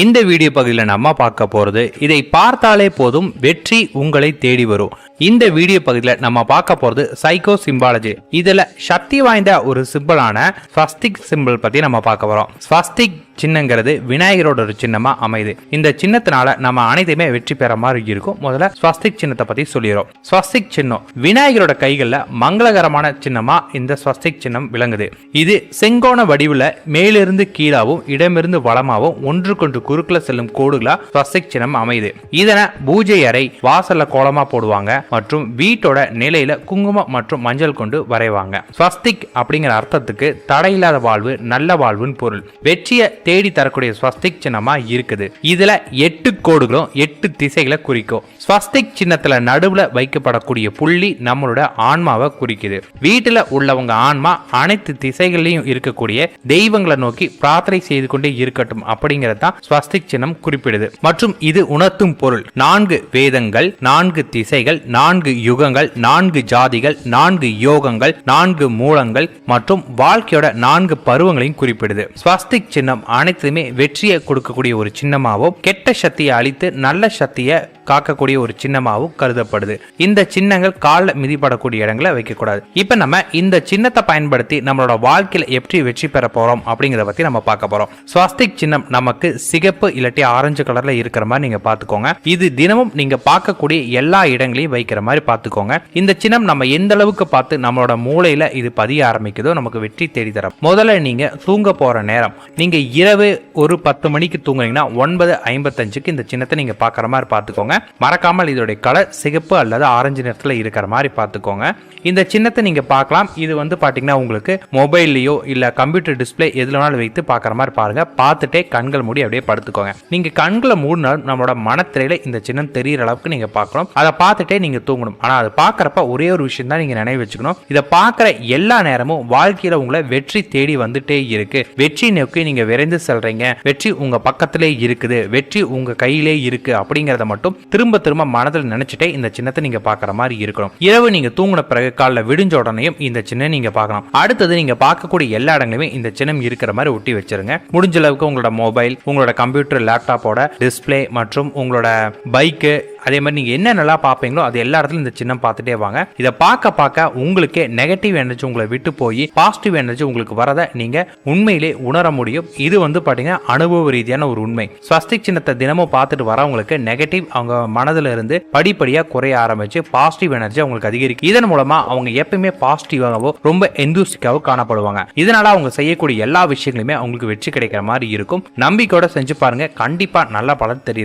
இந்த வீடியோ பகுதியில் நம்ம பார்க்க போகிறது இதை பார்த்தாலே போதும் வெற்றி உங்களை தேடி வரும். இந்த வீடியோ பகுதியில் நம்ம பார்க்க போகிறது சைக்கோ சிம்பாலஜி இதில் சக்தி வாய்ந்த ஒரு சிம்பிளான ஸ்வஸ்திக் சிம்பிள் பற்றி நம்ம பார்க்க போகிறோம் ஸ்வஸ்திக் சின்னங்கிறது விநாயகரோட ஒரு சின்னமாக அமையுது. இந்த சின்னத்தினால நம்ம அனைத்தையுமே வெற்றி பெற மாதிரி இருக்கும். முதல்ல ஸ்வஸ்திக் சின்னத்தை பற்றி சொல்லிடுறோம். ஸ்வஸ்திக் சின்னம் விநாயகரோட கைகளில் மங்களகரமான சின்னமாக இந்த ஸ்வஸ்திக் சின்னம் விளங்குது. இது செங்கோண வடிவில் மேலிருந்து கீழாவும் இடமிருந்து வளமாகவும் ஒன்றுக்கொன்று குறுக்கில் செல்லும் கோடுகளா ஸ்வஸ்திக் சின்னம் அமையுது. இதனை பூஜை அறை வாசல்ல கோலமா போடுவாங்க மற்றும் வீட்டோட நிலையில குங்குமம் மற்றும் மஞ்சள் கொண்டு வரைவாங்க. ஸ்வஸ்திக் அப்படிங்கிற அர்த்தத்துக்கு தடையில்லாத வாழ்வு நல்ல வாழ்வுன்னு பொருள். வெற்றியை தேடி தரக்கூடிய ஸ்வஸ்திக் சின்னமா இருக்குது. இதுல எட்டு கோடுகளும் எட்டு திசைகளை குறிக்கும். ஸ்வஸ்திக் சின்னத்துல நடுவுல வைக்கப்படக்கூடிய புள்ளி நம்மளோட ஆன்மாவை குறிக்குது. வீட்டுல உள்ளவங்க ஆன்மா அனைத்து திசைகள்லயும் இருக்கக்கூடிய தெய்வங்களை நோக்கி பிரார்த்தனை செய்து கொண்டே இருக்கட்டும் அப்படிங்கிறது தான் ஸ்வஸ்திக் சின்னம் குறிப்பிடுது. மற்றும் இது உணர்த்தும் பொருள். நான்கு வேதங்கள் நான்கு திசைகள் நான்கு யுகங்கள் நான்கு ஜாதிகள் நான்கு யோகங்கள் நான்கு மூலங்கள் மற்றும் வாழ்க்கையோட நான்கு பருவங்களையும் குறிப்பிடுது. ஸ்வஸ்திக் சின்னம் அனைத்துமே வெற்றியை கொடுக்கக்கூடிய ஒரு சின்னமாகவும் கெட்ட சக்தியை அழித்து நல்ல சக்தியை காக்கக்கூடிய ஒரு சின்னமாகவும் கருதப்படுது. இந்த சின்னங்கள் காலில் மிதிப்படக்கூடிய இடங்களை வைக்கக்கூடாது. இப்போ நம்ம இந்த சின்னத்தை பயன்படுத்தி நம்மளோட வாழ்க்கையில் எப்படி வெற்றி பெற போறோம் அப்படிங்கிறத பத்தி நம்ம பார்க்க போறோம். ஸ்வஸ்திக் சின்னம் நமக்கு சிகப்பு இல்லாட்டி ஆரஞ்சு கலர்ல இருக்கிற மாதிரி நீங்க பார்த்துக்கோங்க. இது தினமும் நீங்க பார்க்கக்கூடிய எல்லா இடங்களையும் வைக்கிற மாதிரி பார்த்துக்கோங்க. இந்த சின்னம் நம்ம எந்த அளவுக்கு பார்த்து நம்மளோட மூளையில இது பதிய ஆரம்பிக்குதோ நமக்கு வெற்றி தேடி தரும் முதல்ல நீங்க தூங்க போற நேரம். நீங்க இரவு ஒரு பத்து மணிக்கு தூங்குறீங்கன்னா ஒன்பது ஐம்பத்தஞ்சுக்கு இந்த சின்னத்தை நீங்க பார்க்குற மாதிரி பார்த்துக்கோங்க. மறக்காமல் இதோடைய கலர் சிகப்பு அல்லது ஆரஞ்சு நிறத்தில் இருக்கிற மாதிரி பார்த்துக்கோங்க. இந்த சின்னத்தை நீங்க பார்க்கலாம். இது வந்து பாத்தீங்கன்னா உங்களுக்கு மொபைல்லையோ இல்ல கம்ப்யூட்டர் டிஸ்பிளே எதுல வேணாலும் வைத்து பார்க்குற மாதிரி பாருங்க. பார்த்துட்டே கண்கள் மூடி அப்படியே படுத்துக்கோங்க. நீங்க கண்களை மூடினாலும் நம்மளோட மனத்திரையில இந்த சின்னம் தெரியிற அளவுக்கு நீங்க பார்க்கணும். அதை பார்த்துட்டே நீங்க தூங்கணும். ஆனா அதை பார்க்கறப்ப ஒரே ஒரு விஷயம் தான் நீங்க நினைவு வச்சுக்கணும். இதை பார்க்குற எல்லா நேரமும் வாழ்க்கையில உங்களை வெற்றி தேடி வந்துட்டே இருக்கு. வெற்றி நோக்கி நீங்க விரைந்து செல்றீங்க. வெற்றி உங்க பக்கத்திலே இருக்குது. வெற்றி உங்க கையிலே இருக்கு அப்படிங்கறத மட்டும் திரும்ப திரும்ப மனதில் நினைச்சிட்டே இந்த சின்னத்தை நீங்க பாக்குற மாதிரி இருக்கணும். இரவு நீங்க தூங்கின பிறகு காலைல விடிஞ்ச உடனேயும் இந்த சின்னம் நீங்க பார்க்கலாம் அடுத்தது நீங்க பார்க்கக்கூடிய எல்லா இடங்களுமே இந்த சின்னம் இருக்கிற மாதிரி ஒட்டி வச்சிருங்க. முடிஞ்ச அளவுக்கு உங்களோட மொபைல் உங்களோட கம்ப்யூட்டர் லேப்டாப்போட டிஸ்பிளே மற்றும் உங்களோட பைக்கு அதே மாதிரி நீங்கள் நல்லா பார்ப்பீங்களோ அது எல்லா இடத்துலையும் இந்த சின்னம் பார்த்துட்டே வாங்க. இதை பார்க்க பார்க்க உங்களுக்கே நெகட்டிவ் எனர்ஜி உங்களை விட்டு போய் பாசிட்டிவ் எனர்ஜி உங்களுக்கு வரதை நீங்கள் உண்மையிலே உணர முடியும். இது வந்து பார்த்தீங்கன்னா அனுபவ ரீதியான ஒரு உண்மை. ஸ்வஸ்திக் சின்னத்தை தினமும் பார்த்துட்டு வரவங்களுக்கு நெகட்டிவ் அவங்க மனதில் இருந்து படிப்படியாக குறைய ஆரம்பிச்சு பாசிட்டிவ் எனர்ஜி அவங்களுக்கு அதிகரிக்கும். இதன் மூலமா அவங்க எப்பயுமே பாசிட்டிவாகவோ ரொம்ப எந்தூசிக்காவோ காணப்படுவாங்க. இதனால அவங்க செய்யக்கூடிய எல்லா விஷயங்களுமே அவங்களுக்கு வெற்றி கிடைக்கிற மாதிரி இருக்கும். நம்பிக்கையோட செஞ்சு பாருங்க. கண்டிப்பா நல்ல பலன் தெரியும்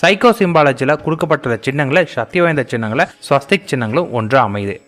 சைக்கோ சிம்பாலஜில கொடுக்கப்பட்ட சின்னங்களை சக்தி வாய்ந்த சின்னங்களை ஸ்வஸ்திக் சின்னங்களும் ஒன்று அமையுது.